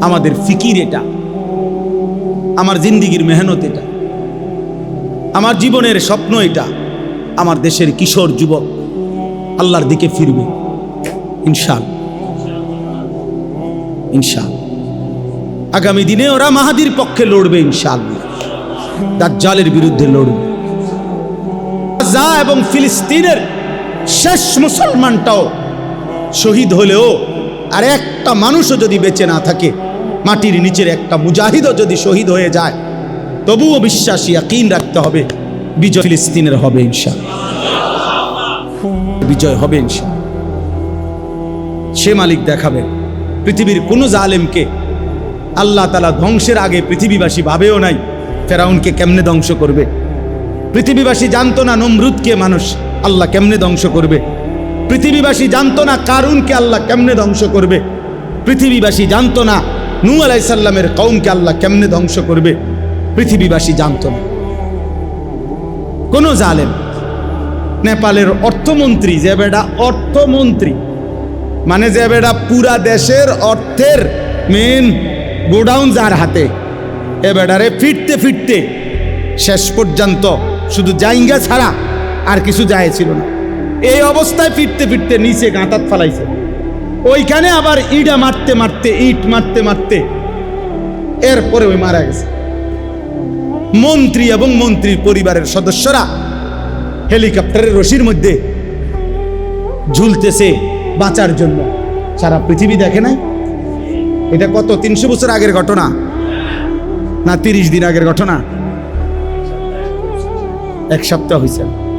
আমাদের ফিকির এটা। আমার জিন্দিগির মেহনত এটা। আমার জীবনের স্বপ্ন এটা। আমার দেশের কিশোর যুবক আল্লাহর দিকে ফিরবে। ইনশাল। ইনশাল। আগামী দিনে ওরা মাহাদির পক্ষে লড়বে ইনশাল। দাজ্জালের বিরুদ্ধে লড়বে। গাজা এবং ফিলিস্তিনের শেষ মুসলমানটাও শহীদ হলেও আর একটা মানুষও যদি বেঁচে না থাকে মাটির নিচের একটা মুজাহিদও যদি শহীদ হয়ে যায়, তবুও বিশ্বাসী, ইয়াকিন রাখতে হবে, বিজয় ফিলিস্তিনের হবে ইনশা বিজয় হবে ইনশা সে মালিক দেখাবে, পৃথিবীর কোনো জালেমকে আল্লাহ তালা ধ্বংসের আগে পৃথিবীবাসী ভাবেও নাই, ফেরাউনকে কেমনে ধ্বংস করবে? পৃথিবীবাসী জানতো না নমরুদকে মানুষ আল্লাহ কেমনে ধ্বংস করবে? পৃথিবীবাসী জানতো না কারুনকে আল্লাহ কেমনে ধ্বংস করবে? পৃথিবীবাসী জানতো না নূ আলাইসাল্লামের কৌমকে আল্লাহ কেমনে ধ্বংস করবে? পৃথিবীবাসী জানত না। কোন জালেম, নেপালের অর্থমন্ত্রী, যে বেটা অর্থমন্ত্রী মানে যে বেটা পুরা দেশের অর্থের মেন গোডাউন যার হাতে, এ বেটারে ফিরতে ফিরতে শেষ পর্যন্ত শুধু জাইঙ্গা ছাড়া আর কিছু যায় ছিল না। এই অবস্থায় ফিরতে ফিরতে নিচে গাঁতাত ফালাইছে। ওইখানে আবার ইটা মারতে মারতে, ইট মারতে মারতে এরপরে ওই মারা গেছে। মন্ত্রী এবং মন্ত্রীর পরিবারের সদস্যরা হেলিকপ্টারের রশির মধ্যে ঝুলতেছে বাঁচার জন্য। সারা পৃথিবী দেখে নাই। এটা কত, তিনশো বছর আগের ঘটনা? না, তিরিশ দিন আগের ঘটনা? এক সপ্তাহ হয়েছে